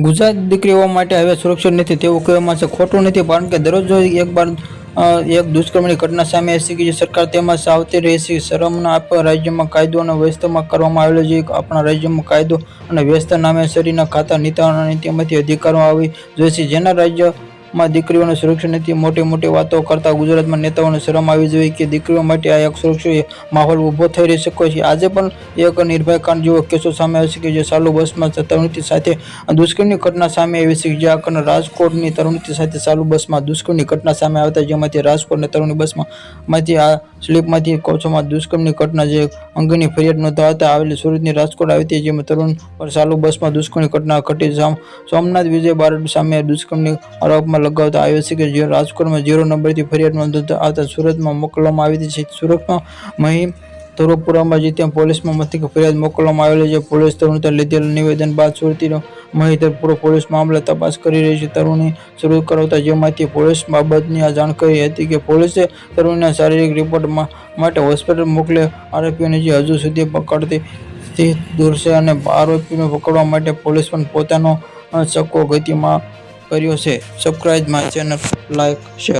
ગુજરાત દીકરીઓ માટે હવે સુરક્ષિત નથી તેવું કહેવામાં છે ખોટું નથી, કારણ કે દરરોજ એક બાર એક દુષ્કર્મની ઘટના સામે આવી કે જે સરકાર તેમાં સાવતી રહે છે, શરમના આપવા રાજ્યમાં કાયદો અને વ્યવસ્થામાં કરવામાં આવેલો છે આપણા રાજ્યમાં કાયદો અને વ્યવસ્થા નામે શરીરના ખાતા નીતા અને નીતિમાંથી અધિકારો આવી જોઈએ છે. જેના રાજ્યમાં દીકરીઓને સુરક્ષિત નથી મોટી મોટી વાતો કરતા ગુજરાતમાં નેતાઓને શરમ આવી જોઈએ કે દીકરીઓ માટે આ એક સુરક્ષિત માહોલ ઊભો થઈ રહી શકે છે. આજે પણ એક નિર્ભય કાંડ જેવો કેસો સામે આવે છે કે જે ચાલુ બસમાં તરુણથી સાથે દુષ્કર્મની ઘટના સામે આવી છે. જે આ રાજકોટની તરુણથી સાથે ચાલુ બસમાં દુષ્કર્મની ઘટના સામે આવતા જેમાંથી રાજકોટની તરુણી બસમાં માંથી આ સ્લીપમાંથી કોચોમાં દુષ્કર્મની ઘટના જે અંગેની ફરિયાદ નોંધાવતા આવેલી સુરતની રાજકોટ આવી હતી, જેમાં તરુણ પર ચાલુ બસમાં દુષ્કર્મની ઘટના ઘટી. સામ- સોમનાથ વિજય બારડ સામે દુષ્કર્મની આરોપમાં લગાવતા આવ્યો છે કે રાજકોટમાં ઝીરો નંબરથી ફરિયાદ નોંધાતા આવતા સુરતમાં મોકલવામાં આવી હતી. સુરતમાં મહી તરોપુરામાં જે ત્યાં પોલીસમાં મથકે ફરિયાદ મોકલવામાં આવેલી છે. પોલીસ તરુણતા લીધેલ નિવેદન બાદ સુરતીનો મહિધરપુર પોલીસ મામલે તપાસ કરી રહી છે. તરુણી શરૂ કરાવતા જેમાંથી પોલીસ બાબતની આ જાણકારી હતી કે પોલીસે તરુણીના શારીરિક રિપોર્ટ માટે હોસ્પિટલ મોકલે આરોપીઓને જે હજુ સુધી પકડતી દૂર છે અને આરોપીને પકડવા માટે પોલીસ પણ પોતાનો ચક્કો ગતિમાં કર્યો છે. Subscribe my channel like share